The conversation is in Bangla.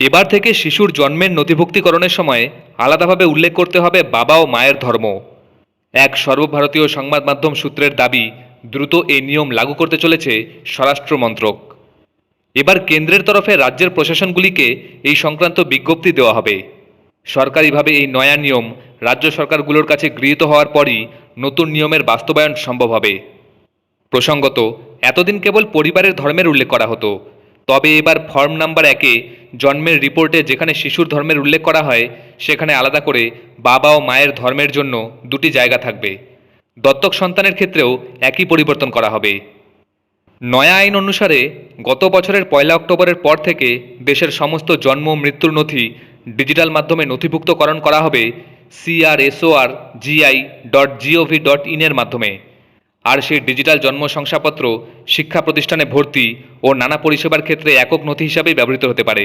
এবার থেকে শিশুর জন্মের নথিভুক্তিকরণের সময় আলাদাভাবে উল্লেখ করতে হবে বাবা ও মায়ের ধর্ম। এক সর্বভারতীয় সংবাদ মাধ্যম সূত্রের দাবি, দ্রুত এই নিয়ম লাগু করতে চলেছে স্বরাষ্ট্র মন্ত্রক। এবার কেন্দ্রের তরফে রাজ্যের প্রশাসনগুলিকে এই সংক্রান্ত বিজ্ঞপ্তি দেওয়া হবে। সরকারিভাবে এই নয়া নিয়ম রাজ্য সরকারগুলোর কাছে গৃহীত হওয়ার পরই নতুন নিয়মের বাস্তবায়ন সম্ভব হবে। প্রসঙ্গত, এতদিন কেবল পরিবারের ধর্মের উল্লেখ করা হতো তবে এবার ফর্ম নাম্বার একে জন্মের রিপোর্টে যেখানে শিশুর ধর্মের উল্লেখ করা হয়, সেখানে আলাদা করে বাবা ও মায়ের ধর্মের জন্য দুটি জায়গা থাকবে। দত্তক সন্তানের ক্ষেত্রেও একই পরিবর্তন করা হবে। নয়া আইন অনুসারে গত বছরের পয়লা অক্টোবরের পর থেকে দেশের সমস্ত জন্ম মৃত্যুর নথি ডিজিটাল মাধ্যমে নথিভুক্তকরণ করা হবে CRSOR GI dot GOV dot ইনের মাধ্যমে। আর সেই ডিজিটাল জন্ম শংসাপত্র শিক্ষা প্রতিষ্ঠানে ভর্তি ও নানা পরিষেবার ক্ষেত্রে একক নথি হিসাবেই ব্যবহৃত হতে পারে।